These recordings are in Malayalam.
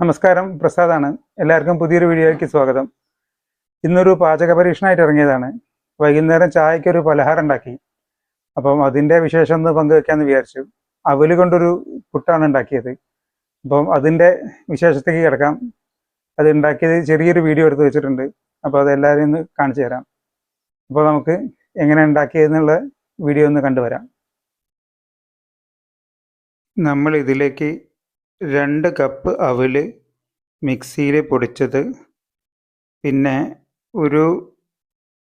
നമസ്കാരം പ്രസാദാണ്. എല്ലാവർക്കും പുതിയൊരു വീഡിയോയ്ക്ക് സ്വാഗതം. ഇന്നൊരു പാചക പരീക്ഷണമായിട്ട് ഇറങ്ങിയതാണ്. വൈകുന്നേരം ചായയ്ക്ക് ഒരു പലഹാരം ഉണ്ടാക്കി. അപ്പം അതിന്റെ വിശേഷം ഒന്ന് പങ്കുവെക്കാമെന്ന് വിചാരിച്ചു. അവൽ കൊണ്ടൊരു പുട്ടാണ് ഉണ്ടാക്കിയത്. അപ്പം അതിന്റെ വിശേഷത്തേക്ക് കിടക്കാം. അത് ഉണ്ടാക്കിയത് ചെറിയൊരു വീഡിയോ എടുത്ത് വെച്ചിട്ടുണ്ട്. അപ്പോൾ അത് എല്ലാവരെയും ഒന്ന് കാണിച്ചു തരാം. അപ്പോൾ നമുക്ക് എങ്ങനെ ഉണ്ടാക്കിയതെന്നുള്ള വീഡിയോ ഒന്ന് കണ്ടുവരാം. നമ്മൾ ഇതിലേക്ക് രണ്ട് കപ്പ് അവിൽ മിക്സിയിൽ പൊടിച്ചത്. പിന്നെ ഒരു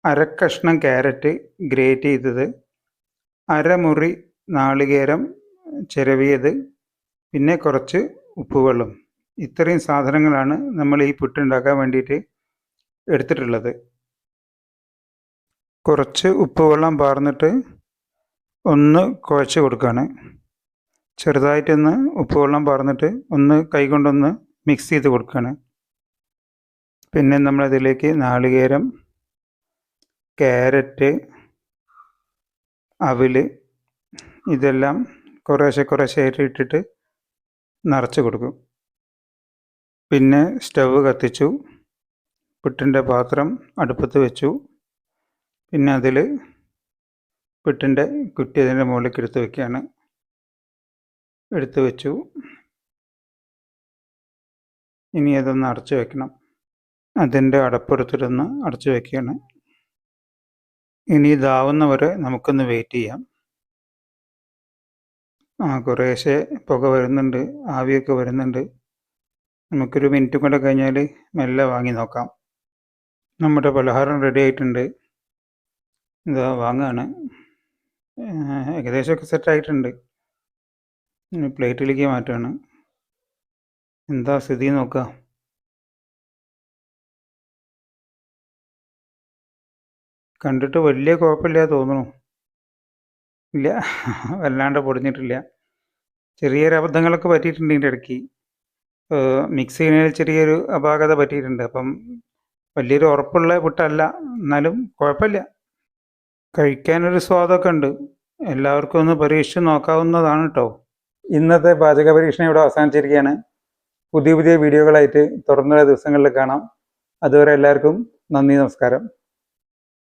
അരക്കഷ്ണം ക്യാരറ്റ് ഗ്രേറ്റ് ചെയ്തത്. അരമുറി നാളികേരം ചിരവിയത്. പിന്നെ കുറച്ച് ഉപ്പുവെള്ളം. ഇത്രയും സാധനങ്ങളാണ് നമ്മൾ ഈ പുട്ടുണ്ടാക്കാൻ വേണ്ടിയിട്ട് എടുത്തിട്ടുള്ളത്. കുറച്ച് ഉപ്പുവെള്ളം പാർന്നിട്ട് ഒന്ന് കുഴച്ച് കൊടുക്കുകയാണ് ചെറുതായിട്ടൊന്ന് ഉപ്പുവെള്ളം പാർന്നിട്ട് ഒന്ന് കൈകൊണ്ടൊന്ന് മിക്സ് ചെയ്ത് കൊടുക്കുകയാണ് പിന്നെ നമ്മളതിലേക്ക് നാളികേരം ക്യാരറ്റ് അവിൽ ഇതെല്ലാം കുറേശ്ശെ കുറേശ്ശെയായിട്ട് ഇട്ടിട്ട് നിറച്ച് കൊടുക്കും. പിന്നെ സ്റ്റവ് കത്തിച്ചു പുട്ടിന്റെ പാത്രം അടുപ്പത്ത് വെച്ചു. പിന്നെ അതിൽ പുട്ടിന്റെ കുറ്റി അതിന്റെ മുകളിലേക്ക് എടുത്ത് വെക്കുകയാണ്. എടുത്തു വെച്ചു. ഇനി അതൊന്ന് അടച്ചു വെക്കണം. അതിന്റെ അടപ്പെടുത്തിട്ടൊന്ന് അടച്ചു വെക്കുകയാണ്. ഇനി ഇതാവുന്നവരെ നമുക്കൊന്ന് വെയിറ്റ് ചെയ്യാം. ആ കുറേശ്ശെ പുക വരുന്നുണ്ട് ആവിയൊക്കെ വരുന്നുണ്ട്. നമുക്കൊരു മിനിറ്റും കൂടെ കഴിഞ്ഞാൽ മെല്ലെ വാങ്ങി നോക്കാം. നമ്മുടെ പലഹാരം റെഡി ആയിട്ടുണ്ട്. ഇതാ വാങ്ങുകയാണ് ഏകദേശമൊക്കെ സെറ്റായിട്ടുണ്ട് ഇനി പ്ലേറ്റിലേക്ക് മാറ്റാണ്. എന്താ സ്ഥിതി നോക്കുക കണ്ടിട്ട് വലിയ കുഴപ്പമില്ല തോന്നുന്നു. ഇല്ല വല്ലാണ്ട് പൊടിഞ്ഞിട്ടില്ല. ചെറിയൊരു അബദ്ധങ്ങളൊക്കെ പറ്റിയിട്ടുണ്ട് ഇതിന്റെ ഇടയ്ക്ക്. മിക്സ് ചെയ്യുന്നതിൽ ചെറിയൊരു അപാകത പറ്റിയിട്ടുണ്ട്. അപ്പം വലിയൊരു ഉറപ്പുള്ള പുട്ടല്ല. എന്നാലും കുഴപ്പമില്ല. കഴിക്കാനൊരു സ്വാദൊക്കെ ഉണ്ട്. എല്ലാവർക്കും ഒന്ന് പരീക്ഷിച്ച് നോക്കാവുന്നതാണ് കേട്ടോ ഇന്നത്തെ പാചക പരീക്ഷണം ഇവിടെ അവസാനിച്ചിരിക്കുകയാണ്. പുതിയ പുതിയ വീഡിയോകളായിട്ട് തുടർന്നുള്ള ദിവസങ്ങളിൽ കാണാം. അതുവരെ എല്ലാവർക്കും നന്ദി നമസ്കാരം.